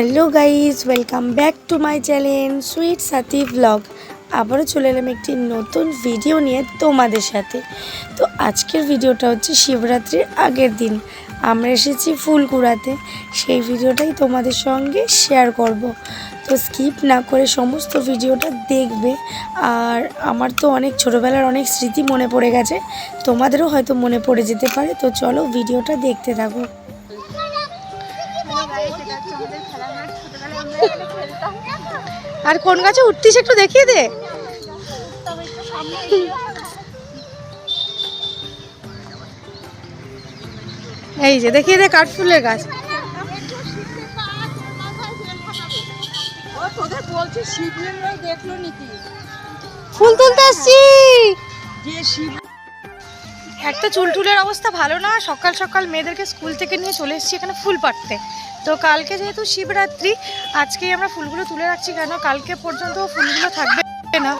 Hello guys welcome back to my channel sweet Sathi vlog আবারও চলে এলাম একটি নতুন ভিডিও নিয়ে তোমাদের সাথে। তো আজকের ভিডিওটা হচ্ছে শিবরাত্রির আগের দিন। আমরা এসেছি ফুল কুড়াতে সেই ভিডিওটাই তোমাদের সঙ্গে শেয়ার করব। তো স্কিপ না করে সমস্ত ভিডিওটা দেখবে। আর আমার তো অনেক ছোটোবেলার অনেক স্মৃতি মনে পড়ে গেছে। তোমাদেরও হয়তো মনে পড়ে যেতে পারে। তো চলো ভিডিওটা দেখতে থাকো। আর কোন গাছে উঠতিস একটু দেখিয়ে দে। এই যে দেখিয়ে দে কাঠফুলের গাছ। ফুল তুলতে আসছি। একটা চুলটুলের অবস্থা ভালো না। সকাল সকাল মেয়েদেরকে স্কুল থেকে নিয়ে চলে এসেছি এখানে ফুল পাড়তে। তো কালকে যেহেতু শিবরাত্রি আজকেই আমরা ফুলগুলো তুলে রাখছি কেন? কালকে পর্যন্ত ফুলগুলো থাকবে না।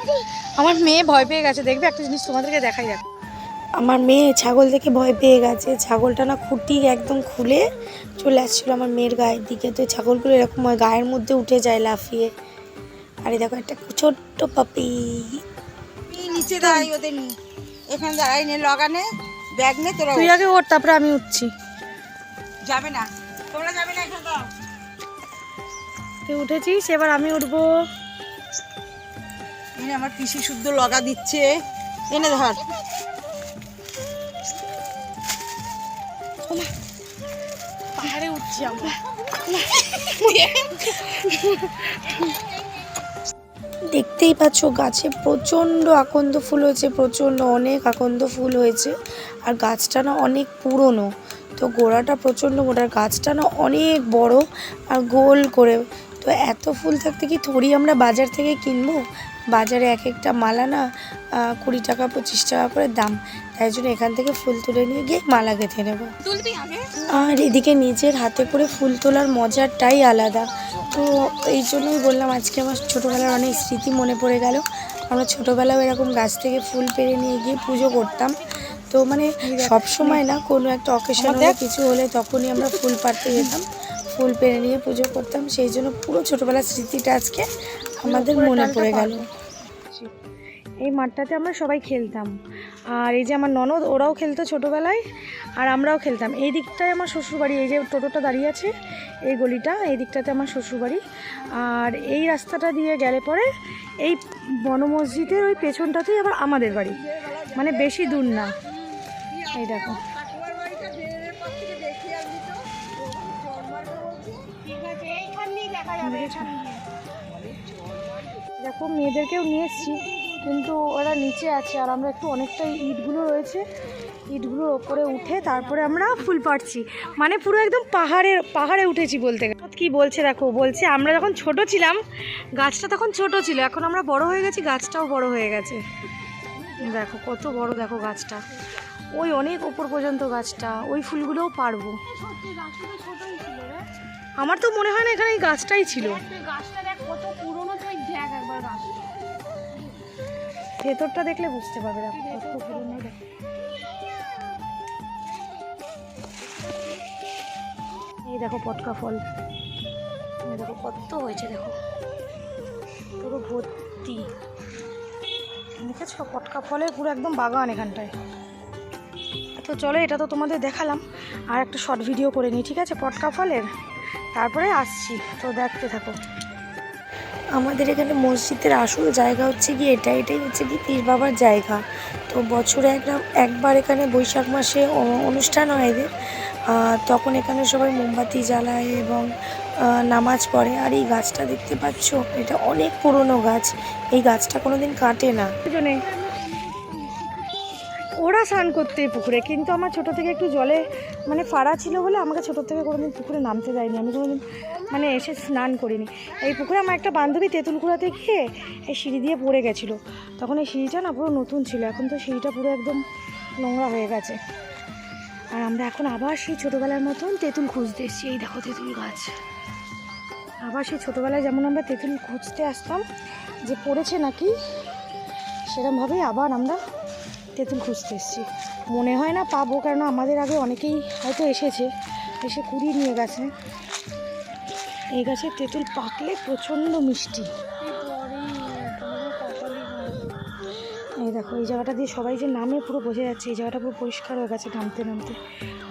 আমার মেয়ে ভয় পেয়ে গেছে দেখবে একটা জিনিস তোমাদেরকে দেখাই যাক আমার মেয়ে ছাগল দেখে ভয় পেয়ে গেছে ছাগলটা না খুঁটি একদম খুলে চলে আসছিল আমার মেয়ের গায়ের দিকে। তো ছাগলগুলো এরকম হয় গায়ের মধ্যে উঠে যায় লাফিয়ে। আরে দেখো একটা ছোট্ট পাপি নিচে দাঁড়াই ওদের নি এখানে দাঁড়াই নে লগানে ব্যাগ নে তোরা তুই আগে ওর তারপরে আমি উঠছি। যাবে না। তোমরা যাবে না এখানে দাও। তুই উঠেছিস? এবার আমি উঠবো। এনে আমার পিসি শুদ্ধ লগা দিচ্ছে। এনে ধর। পাহাড়ে উঠছি আমরা। দেখতেই পাচ্ছ গাছে প্রচণ্ড আকন্দ ফুল হয়েছে প্রচণ্ড অনেক আকন্দ ফুল হয়েছে। আর গাছটা না অনেক পুরনো। তো গোড়াটা প্রচণ্ড মোটা গাছটা না অনেক বড় আর গোল করে। তো এত ফুল থাকতে কি থরি আমরা বাজার থেকে কিনবো? বাজারে এক একটা মালা না কুড়ি টাকা পঁচিশ টাকা করে দাম। তাই জন্য এখান থেকে ফুল তুলে নিয়ে গিয়ে মালা গেঁথে নেব। আর এদিকে নিজের হাতে করে ফুল তোলার মজাটাই আলাদা। তো এই জন্যই বললাম আজকে আমার ছোটোবেলার অনেক স্মৃতি মনে পড়ে গেল। আমরা ছোটোবেলাও এরকম গাছ থেকে ফুল পেরে নিয়ে গিয়ে পুজো করতাম। তো মানে সব সময় না কোনো একটা অকেশন হলে কিছু হলে তখনই আমরা ফুল পাড়তে যেতাম। ফুল পেরে নিয়ে পুজো করতাম। সেই জন্য পুরো ছোটোবেলার স্মৃতিটা আজকে আমাদের মনে পড়ে গেল। এই মাঠটাতে আমরা সবাই খেলতাম। আর এই যে আমার ননদ ওরাও খেলতো ছোটোবেলায় আর আমরাও খেলতাম। এই দিকটায় আমার শ্বশুরবাড়ি এই যে টোটোটা দাঁড়িয়ে আছে এই গলিটা এই দিকটাতে আমার শ্বশুরবাড়ি। আর এই রাস্তাটা দিয়ে গেলে পরে এই বন মসজিদের ওই পেছনটাতেই আবার আমাদের বাড়ি। মানে বেশি দূর না। এই দেখো। দেখি, মেয়েদেরকেও নিয়ে এসেছি, কিন্তু ওরা নিচে আছে, আর আমরা একটু অনেকটাই ইটগুলো রয়েছে ইটগুলোর ওপরে উঠে তারপরে আমরা ফুল পাড়ছি। মানে পুরো একদম পাহাড়ের, পাহাড়ে উঠেছি বলতে গেলে। কি বলছে দেখো, বলছে আমরা যখন ছোট ছিলাম, গাছটা তখন ছোট ছিল, এখন আমরা বড় হয়ে গেছি, গাছটাও বড় হয়ে গেছে। দেখো, কত বড় দেখো গাছটা। ওই অনেক ওপর পর্যন্ত গাছটা ওই ফুলগুলোও পারব। আমার তো মনে হয় না এখানে এই গাছটাই ছিল। ভেতরটা দেখলে বুঝতে পারবে কত পুরনো এই দেখো পটকা ফল। এই দেখো কত হয়েছে দেখো। পুরো ভর্তি। দেখেছ পটকা ফলের পুরো একদম বাগান এখানটায়। তো চলো এটা তো তোমাদের দেখালাম। আর একটা শর্ট ভিডিও করে নিই ঠিক আছে? পটকা ফলের। তারপরে আসছি। তো দেখতে থাকো। আমাদের এখানে মসজিদের আসল জায়গা হচ্ছে কি এটা এটাই হচ্ছে কি পীর বাবার জায়গা। তো বছরে একটা একবার এখানে বৈশাখ মাসে অনুষ্ঠান হয় এদের। তখন এখানে সবাই মোমবাতি জ্বালায় এবং নামাজ পড়ে। আর এই গাছটা দেখতে পাচ্ছ এটা অনেক পুরনো গাছ। এই গাছটা কোনোদিন কাটে না। ওরা স্নান করতে পুকুরে, কিন্তু আমার ছোট থেকে একটু জলে মানে ফাড়া ছিল বলে আমাকে ছোট থেকে কোনোদিন পুকুরে নামতে দেয়নি। আমি কোনোদিন মানে এসে স্নান করিনি। এই পুকুরে আমার একটা বান্ধবী তেঁতুল কুড়াতে গিয়ে এই সিঁড়ি দিয়ে পড়ে গেছিল। তখন এই সিঁড়িটা না পুরো নতুন ছিল, এখন তো সিঁড়িটা পুরো একদম নোংরা হয়ে গেছে। আর আমরা এখন আবার সেই ছোটোবেলার মতন তেঁতুল খুঁজতে এসেছি। এই দেখো তেঁতুল গাছ। আবার সেই ছোটোবেলায় যেমন আমরা তেঁতুল খুঁজতে আসতাম, যে পড়েছে নাকি, সেরমভাবেই আবার আমরা তেঁতুল খুঁজতে এসেছি। মনে হয় না পাবো কারণ আমাদের আগে অনেকেই হয়তো এসেছে। এসে কুড়িয়ে নিয়ে গেছে। এই গাছে তেঁতুল পাকলে প্রচণ্ড মিষ্টি। এই দেখো, এই জায়গাটা দিয়ে সবাই যে নামে পুরো বোঝা যাচ্ছে, এই জায়গাটা পুরো পরিষ্কার হয়ে গেছে নামতে নামতে।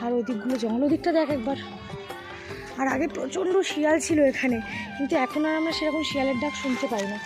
আর ওই দিকগুলো জঙ্গল দিকটা দেখ একবার। আর আগে প্রচণ্ড শিয়াল ছিল এখানে, কিন্তু এখন আর আমরা সেরকম শিয়ালের ডাক শুনতে পাই না।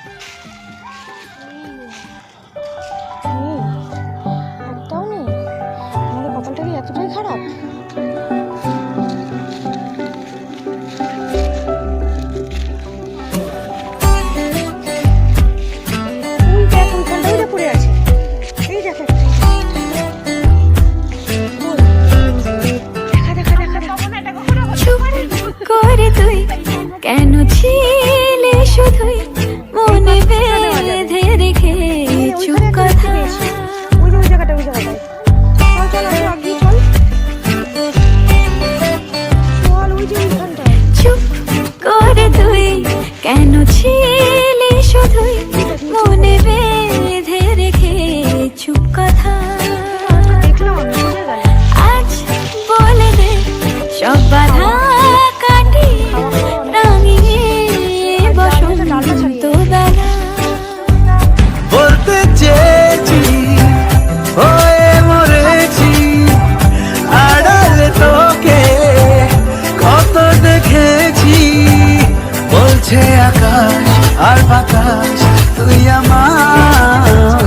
বাতাস তুই আমার।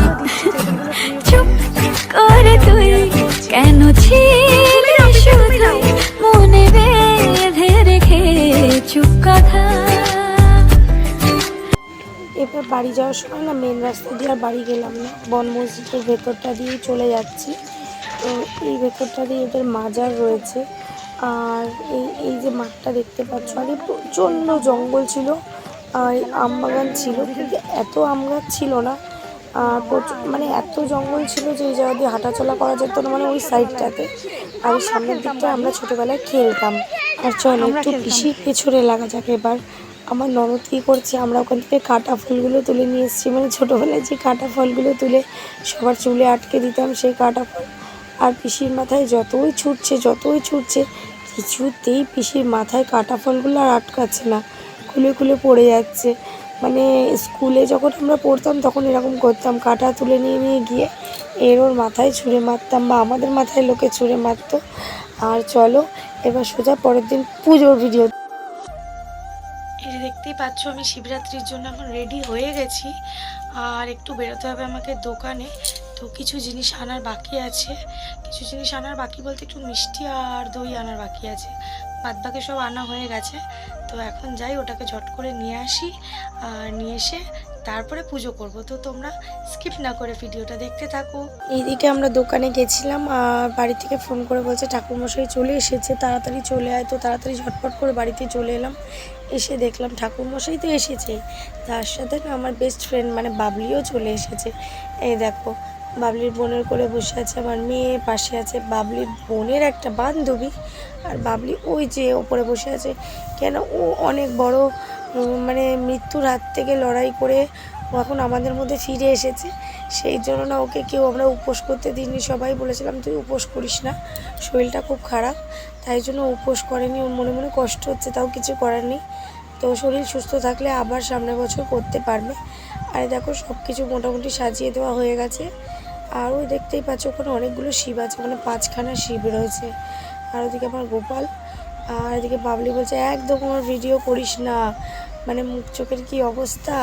চুপ করে তুই কেন ছিলি শুধু? মনে বেঁধে রেখে চুপ কথা। এবার বাড়ি যাওয়ার সময় না মেন রাস্তা দিয়ে আর বাড়ি গেলাম না। বন মসজিদের ভেতরটা দিয়েই চলে যাচ্ছি। তো এই ভেতরটা দিয়ে এদের মাজার রয়েছে। আর এই এই যে মাঠটা দেখতে পাচ্ছ আগে প্রচণ্ড জঙ্গল ছিল। আম বাগান ছিল। কিন্তু এত আম গাছ ছিল না আর প্রচুর মানে এত জঙ্গল ছিল যে এই জায়গা দিয়ে হাঁটাচলা করা যেত না মানে ওই সাইডটাতে। আর ওই সামনের দিকটা আমরা ছোটোবেলায় খেলতাম। আর চল একটু পিসির পেছনে লাগা যাক এবার। আমার ননদ কী করছে আমরা ওখান থেকে কাটা ফলগুলো তুলে নিয়ে এসেছি। মানে ছোটোবেলায় যে কাটা ফলগুলো তুলে সবার চুলে আটকে দিতাম সেই কাটা ফল। আর পিসির মাথায় যতই ছুটছে যতই ছুটছে কিছুতেই পিসির মাথায় কাটা ফলগুলো আর আটকাচ্ছে না। খুলে খুলে পড়ে যাচ্ছে। মানে স্কুলে যখন আমরা পড়তাম তখন এরকম করতাম, কাটা তুলে নিয়ে নিয়ে গিয়ে এর ওর মাথায় ছুঁড়ে মারতাম বা আমাদের মাথায় লোকে ছুঁড়ে মারতো। আর চলো, এবার সোজা পরের দিন পুজোর ভিডিও এই দেখতেই পাচ্ছ আমি শিবরাত্রির জন্য এখন রেডি হয়ে গেছি। আর একটু বেরোতে হবে আমাকে দোকানে। তো কিছু জিনিস আনার বাকি আছে। কিছু জিনিস আনার বাকি বলতে একটু মিষ্টি আর দই আনার বাকি আছে। বাদ বাকি সব আনা হয়ে গেছে। তো এখন যাই, ওটাকে ঝট করে নিয়ে আসি আর নিয়ে এসে তারপরে পুজো করব। তো তোমরা স্কিপ না করে ভিডিওটা দেখতে থাকো। এইদিকে আমরা দোকানে গেছিলাম আর বাড়ি থেকে ফোন করে বলছে ঠাকুরমশাই চলে এসেছে, তাড়াতাড়ি চলে আয়। তো তাড়াতাড়ি ঝটপট করে বাড়িতে চলে এলাম, এসে দেখলাম ঠাকুরমশাই তো এসেছে। তার সাথে না আমার বেস্ট ফ্রেন্ড মানে বাবলিও চলে এসেছে। এই দেখো বাবলির বোনের কোলে বসে আছে আমার মেয়ে, পাশে আছে বাবলির বোনের একটা বান্ধবী। আর বাবলি ওই যে ওপরে বসে আছে। কেন? ও অনেক বড় মানে মৃত্যুর হাত থেকে লড়াই করে ও এখন আমাদের মধ্যে ফিরে এসেছে। সেই জন্য না ওকে কেউ আমরা উপোস করতে দিইনি। সবাই বলেছিলাম, তুই উপোস করিস না, শরীরটা খুব খারাপ। তাই জন্য উপোস করেনি। ওর মনে মনে কষ্ট হচ্ছে, তাও কিছু করার নেই। তো শরীর সুস্থ থাকলে আবার সামনের বছর করতে পারবে। আর দেখো সব কিছু মোটামুটি সাজিয়ে দেওয়া হয়ে গেছে। আর ওই দেখতেই পাচ্ছ, ওখানে অনেকগুলো শিব আছে মানে পাঁচখানা শিব রয়েছে। আর ওদিকে আমার গোপাল, আর এদিকে বাবলি বলছে, একদম আমার ভিডিও করিস না। মানে মুখ চোখের কী অবস্থা?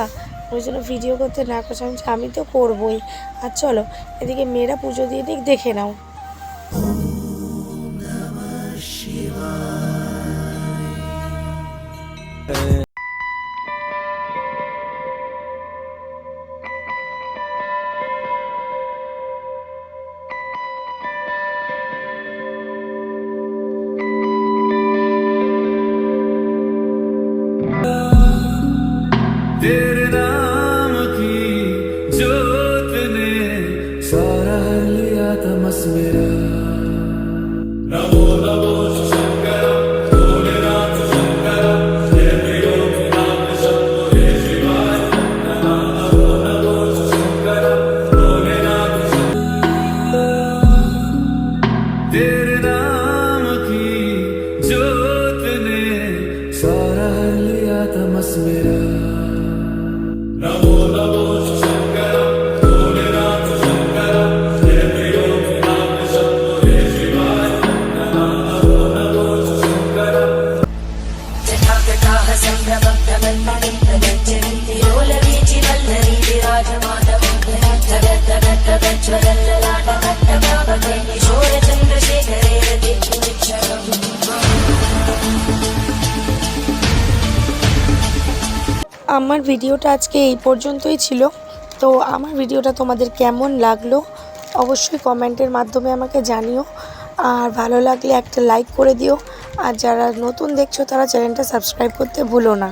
ওই জন্য ভিডিও করতে না করছে। আমি তো করবই। আর চলো, এদিকে মেয়েরা পুজো দিয়ে দিক, দেখে নাও। আমার ভিডিওটা আজকে এই পর্যন্তই ছিল। তো আমার ভিডিওটা তোমাদের কেমন লাগল অবশ্যই কমেন্টের মাধ্যমে আমাকে জানিও। আর ভালো লাগলে একটা লাইক করে দিও। আর যারা নতুন দেখছ তারা চ্যানেলটা সাবস্ক্রাইব করতে ভুলো না।